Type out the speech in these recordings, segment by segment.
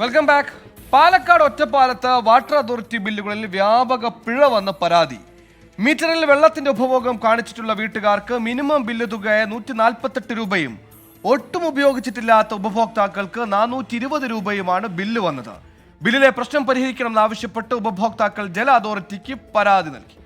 Welcome back Palakkad ഒറ്റപ്പാലത്ത് water authority ബില്ലുകളിൽ വ്യാപക പിഴ വന്ന പരാതി. മീറ്ററിൽ വെള്ളത്തിന്റെ ഉപഭോഗം കാണിച്ചിട്ടുള്ള വീട്ടുകാർക്ക് മിനിമം ബില്ല് തുകയായ നൂറ്റി നാൽപ്പത്തെട്ട് രൂപയും ഒട്ടും ഉപയോഗിച്ചിട്ടില്ലാത്ത ഉപഭോക്താക്കൾക്ക് നാനൂറ്റി ഇരുപത് രൂപയുമാണ് ബില്ല് വന്നത്. ബില്ലിലെ പ്രശ്നം പരിഹരിക്കണമെന്നാവശ്യപ്പെട്ട് ഉപഭോക്താക്കൾ ജല അതോറിറ്റിക്ക് പരാതി നൽകി.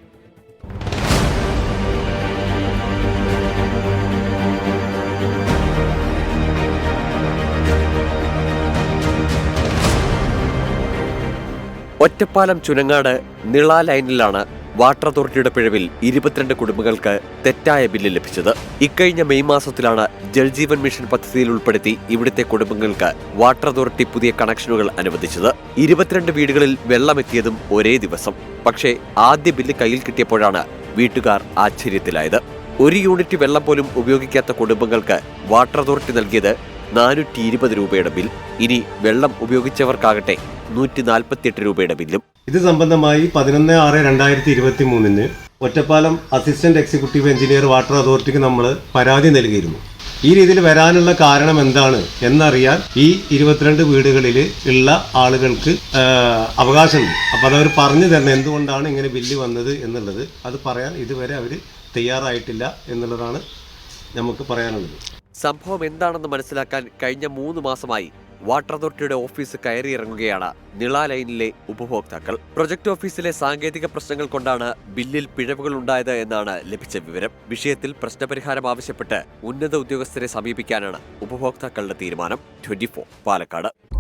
ഒറ്റപ്പാലം ചുനങ്ങാട് നിള ലൈനിലാണ് വാട്ടർ അതോറിറ്റിയുടെ പിഴവിൽ ഇരുപത്തിരണ്ട് കുടുംബങ്ങൾക്ക് തെറ്റായ ബില്ല് ലഭിച്ചത്. ഇക്കഴിഞ്ഞ മെയ് മാസത്തിലാണ് ജൽജീവൻ മിഷൻ പദ്ധതിയിൽ ഉൾപ്പെടുത്തി ഇവിടുത്തെ കുടുംബങ്ങൾക്ക് വാട്ടർ അതോറിറ്റി പുതിയ കണക്ഷനുകൾ അനുവദിച്ചത്. ഇരുപത്തിരണ്ട് വീടുകളിൽ വെള്ളമെത്തിയതും ഒരേ ദിവസം. പക്ഷേ ആദ്യ ബില്ല് കയ്യിൽ കിട്ടിയപ്പോഴാണ് വീട്ടുകാർ ആശ്ചര്യത്തിലായത്. ഒരു യൂണിറ്റ് വെള്ളം പോലും ഉപയോഗിക്കാത്ത കുടുംബങ്ങൾക്ക് വാട്ടർ അതോറിറ്റി നൽകിയത് നാനൂറ്റി ഇരുപത് രൂപയുടെ ബിൽ. ഇനി വെള്ളം ഉപയോഗിച്ചവർക്കാകട്ടെ നൂറ്റി നാൽപ്പത്തിയെട്ട് രൂപയുടെ ബില്ലും. ഇത് സംബന്ധമായി പതിനൊന്ന് ആറ് രണ്ടായിരത്തി ഇരുപത്തി മൂന്നിന് Ottapalam assistant executive engineer water അതോറിറ്റിക്ക് നമ്മൾ പരാതി നൽകിയിരുന്നു. ഈ രീതിയിൽ വരാനുള്ള കാരണം എന്താണ് എന്നറിയാൻ ഈ ഇരുപത്തിരണ്ട് വീടുകളിൽ ഉള്ള ആളുകൾക്ക് അവകാശമുണ്ട്. അപ്പോൾ അതവർ പറഞ്ഞു തരണം എന്തുകൊണ്ടാണ് ഇങ്ങനെ ബില്ല് വന്നത് എന്നുള്ളത്. അത് പറയാൻ ഇതുവരെ അവർ തയ്യാറായിട്ടില്ല എന്നുള്ളതാണ് നമുക്ക് പറയാനുള്ളത്. സംഭവം എന്താണെന്ന് മനസ്സിലാക്കാൻ കഴിഞ്ഞ മൂന്ന് മാസമായി വാട്ടർ അതോറിറ്റിയുടെ ഓഫീസ് കയറിയിറങ്ങുകയാണ് നിള ലൈനിലെ ഉപഭോക്താക്കൾ. പ്രൊജക്ട് ഓഫീസിലെ സാങ്കേതിക പ്രശ്നങ്ങൾ കൊണ്ടാണ് ബില്ലിൽ പിഴവുകൾ ഉണ്ടായത് എന്നാണ് ലഭിച്ച വിവരം. വിഷയത്തിൽ പ്രശ്നപരിഹാരം ആവശ്യപ്പെട്ട് ഉന്നത ഉദ്യോഗസ്ഥരെ സമീപിക്കാനാണ് ഉപഭോക്താക്കളുടെ തീരുമാനം. ട്വന്റി പാലക്കാട്.